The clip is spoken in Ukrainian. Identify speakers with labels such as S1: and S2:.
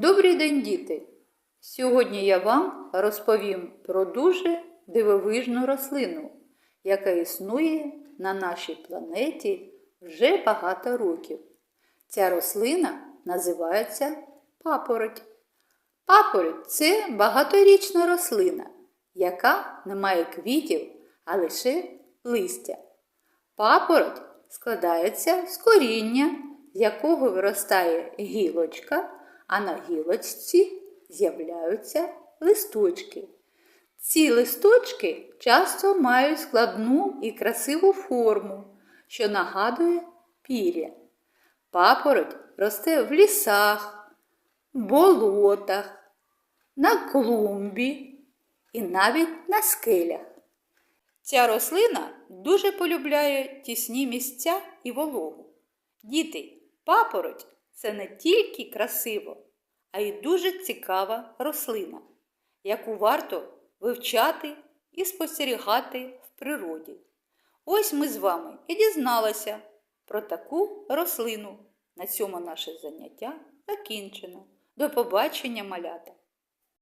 S1: Добрий день, діти! Сьогодні я вам розповім про дуже дивовижну рослину, яка існує на нашій планеті вже багато років. Ця рослина називається папороть. Папороть це багаторічна рослина, яка не має квітів, а лише листя. Папороть складається з коріння, з якого виростає гілочка, а на гілочці з'являються листочки. Ці листочки часто мають складну і красиву форму, що нагадує пір'я. Папороть росте в лісах, болотах, на клумбі і навіть на скелях. Ця рослина дуже полюбляє тісні місця і вологу. Діти, папороть це не тільки красиво, а й дуже цікава рослина, яку варто вивчати і спостерігати в природі. Ось ми з вами і дізналися про таку рослину. На цьому наше заняття закінчено. До побачення, малята!